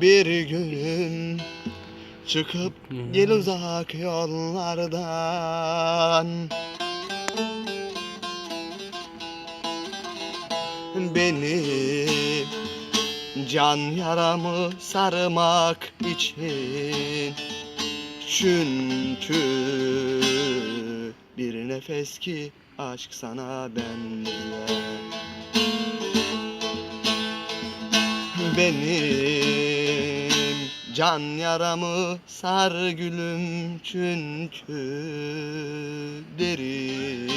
Bir gün çıkıp gel uzak yollardan. Beni can yaramı sarmak için çünkü bir nefes ki aşk sana benzer. Benim can yaramı sar gülüm çünkü derin.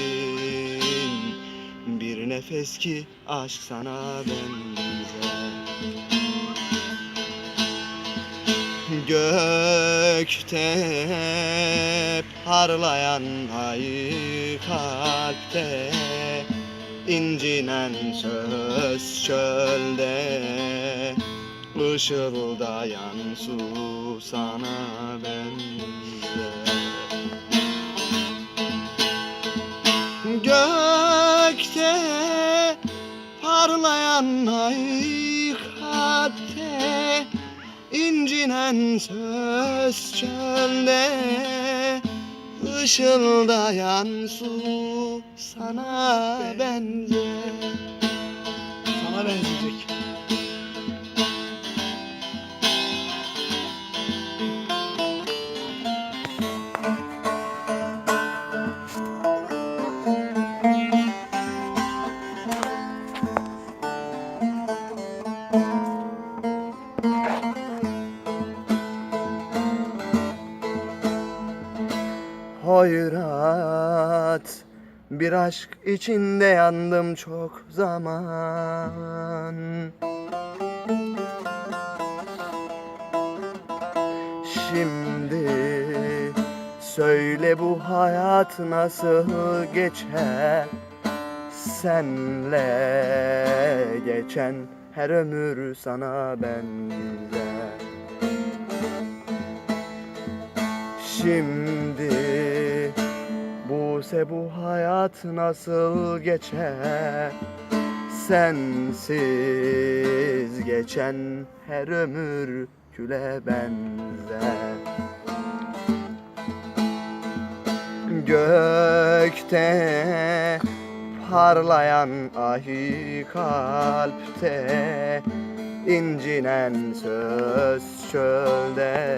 Bir nefes ki aşk sana benzer Gökte parlayan ay kalpte. İncinen söz çölde ışıldayan su sana benzer. Gökte parlayan ay incinen söz çölde ışıldayan su sana benzer Sana benzeyecek. Hayrat bir aşk içinde yandım çok zaman. Şimdi söyle bu hayat nasıl geçer? Senle geçen her ömür sana benzer. Şimdi Buse bu hayat nasıl geçer? Sensiz geçen her ömür küle benzer. Gökte parlayan ahi kalpte incinen söz çölde